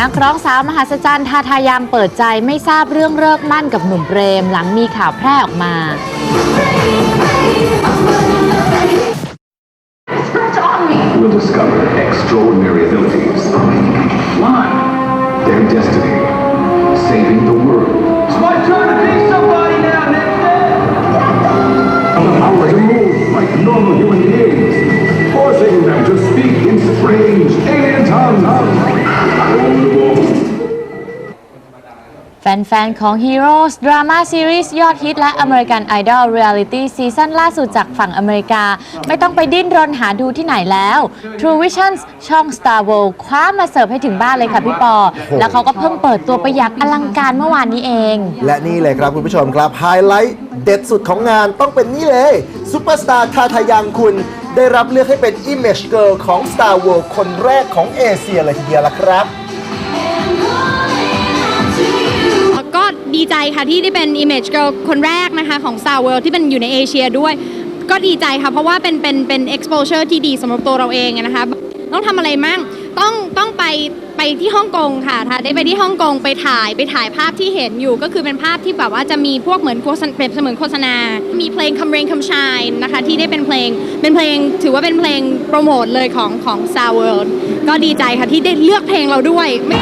นักร้องสาวมหัศจรรย์ทาทายังเปิดใจไม่ทราบเรื่องเลิกมั่นกับหนุ่มเปรม หลังมีข่าวแพร่ออกมา will discover extraordinary abilities. One, their destiny, saving the world. It's my turn to be somebody now, Nick. The power to move like normal human beings, forcing them to speak in strange alien tongues. Roll the boat. แฟน ๆ ของ Heroes Drama Series ยอดฮิตและ American Idol Reality ซีซั่นล่าสุดจากฝั่งอเมริกา ไม่ต้องไปดิ้นรนหาดูที่ไหนแล้ว True Visions ช่อง Star World คว้ามาเสิร์ฟให้ถึงบ้านเลยค่ะพี่ปอ แล้วเขาก็เพิ่งเปิดตัวไปอย่างอลังการเมื่อวานนี้เอง และนี่เลยครับคุณผู้ชมครับไฮไลท์เด็ดสุดของงานต้องเป็นนี่เลยซูเปอร์สตาร์ทาทายังคุณ ได้รับเลือกให้เป็น Image Girl ของ Star World คนแรกของเอเชียเลยทีเดียวละครับ ก็ดีใจค่ะที่ได้เป็น Image Girl คนแรกนะคะของ Star World ที่เป็นอยู่ในเอเชียด้วย ก็ดีใจค่ะเพราะว่าเป็นเป็นเป็น exposure ที่ดีสำหรับตัวเราเองอะนะคะ ต้องทำอะไรมั่งต้องต้องไปไป ที่ฮ่องกงค่ะถ้าได้ไปที่ฮ่องกงไปถ่ายไปถ่ายภาพที่เห็นอยู่ ก็คือเป็นภาพที่แบบว่าจะมีพวกเหมือนโฆษณาเป็นเสมือนโฆษณา มีเพลง Come Rain Come Shine นะคะ ที่ได้เป็นเพลงเป็นเพลงถือว่าเป็นเพลงโปรโมทเลยของของ Star World ก็ดีใจค่ะที่ได้เลือกเพลงเราด้วยไม่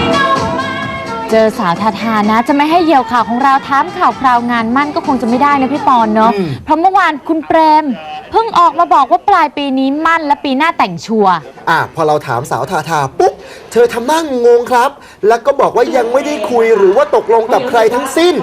เจอสาวทาทานะ จะไม่ให้เหยี่ยวข่าวของเราถามข่าวคราวงานมั่นก็คงจะไม่ได้นะพี่ปอนเนาะอืมเพราะเมื่อวานคุณเปรมเพิ่งออกมาบอกว่าปลายปีนี้มั่นและปีหน้าแต่งชัวร์อะพอเราถามสาวทาทาปุ๊บ เธอทำหน้างงงครับ แล้วก็บอกว่ายังไม่ได้คุยหรือว่าตกลงกับใครทั้งสิ้น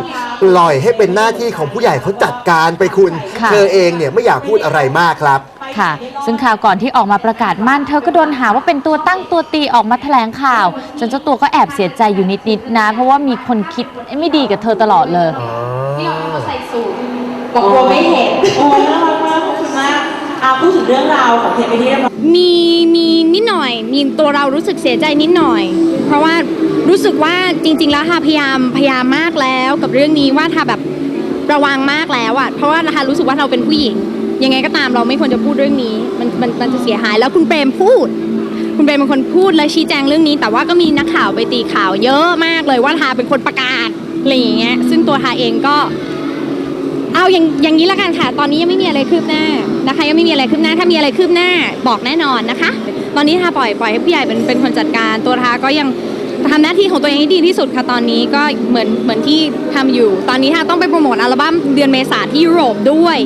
ปล่อยให้เป็นหน้าที่ของผู้ใหญ่เขาจัดการไปคุณ ค่ะ เธอเองเนี่ยไม่อยากพูดอะไรมากครับ ค่ะ ซึ่งข่าวก่อนที่ออกมาประกาศมั่น เธอก็โดนหาว่าเป็นตัวตั้งตัวตีออกมาแถลงข่าว จนเจ้าตัวก็แอบเสียใจอยู่นิดๆนะ เพราะว่ามีคนคิดไม่ดีกับเธอตลอดเลยบอกกลัวไม่เห็น โอ้ยน่ารักมากขอบคุณมากอาพูดถึงเรื่องราวของเพจไปที่เรียบร้อย มีมี นิดหน่อย มีตัวเรารู้สึกเสียใจนิดหน่อย เพราะว่ารู้สึกว่าจริง ๆ แล้วทาพยายามพยายามมากแล้วกับเรื่องนี้ว่าทาแบบระวังมากแล้วอะเพราะว่าทารู้สึกว่าเราเป็นผู้หญิง ยังไงก็ตามเราไม่ควรจะพูดเรื่องนี้ มันมันมันจะเสียหายแล้วคุณเปรมพูด คุณเปรมเป็นคนพูดและชี้แจงเรื่องนี้ แต่ว่าก็มีนักข่าวไปตีข่าวเยอะมากเลยว่าทาเป็นคนประกาศอะไรอย่างเงี้ยซึ่งตัวทาเองก็เอาอย่างอย่างนี้ละกันค่ะ ตอนนี้ยังไม่มีอะไรคืบหน้านะคะ ยังไม่มีอะไรคืบหน้า ถ้ามีอะไรคืบหน้าบอกแน่นอนนะคะ อนนี้ทาปล่อยปล่อยให้ผู้ใหญ่เป็นเป็นคนจัดการตัวทาก็ยังทำหน้าที่ของตัวเองให้ดีที่สุดค่ะตอนนี้ก็เหมือนเหมือนที่ทำอยู่ ตอนนี้ทาต้องไปโปรโมทอัลบั้มเดือนเมษาที่ยุโรปด้วย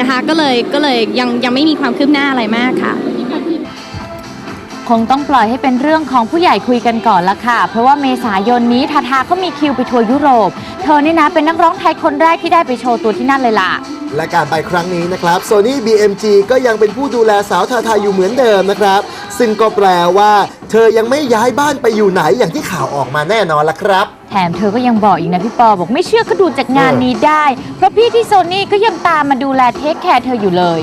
นะคะก็เลยก็เลยยังยังไม่มีความคืบหน้าอะไรมากค่ะ คงต้องปล่อยให้เป็นเรื่องของผู้ใหญ่คุยกันก่อนละค่ะ เพราะว่าเมษายนนี้ทาทาก็มีคิวไปทัวร์ยุโรป เธอนี่นะเป็นนักร้องไทยคนแรกที่ได้ไปโชว์ตัวที่นั่นเลยล่ะและการไปครั้งนี้นะครับ Sony BMG ก็ยังเป็นผู้ดูแลสาวทาทาอยู่เหมือนเดิมนะครับ ซึ่งก็แปลว่า เธอยังไม่ย้ายบ้านไปอยู่ไหนอย่างที่ข่าวออกมาแน่นอนละครับ แถมเธอก็ยังบอกอีกนะพี่ปอบอกไม่เชื่อก็ดูจากงานนี้ได้ เพราะพี่ที่โซนี่ก็ยังตามมาดูแลเทคแคร์เธออยู่เลย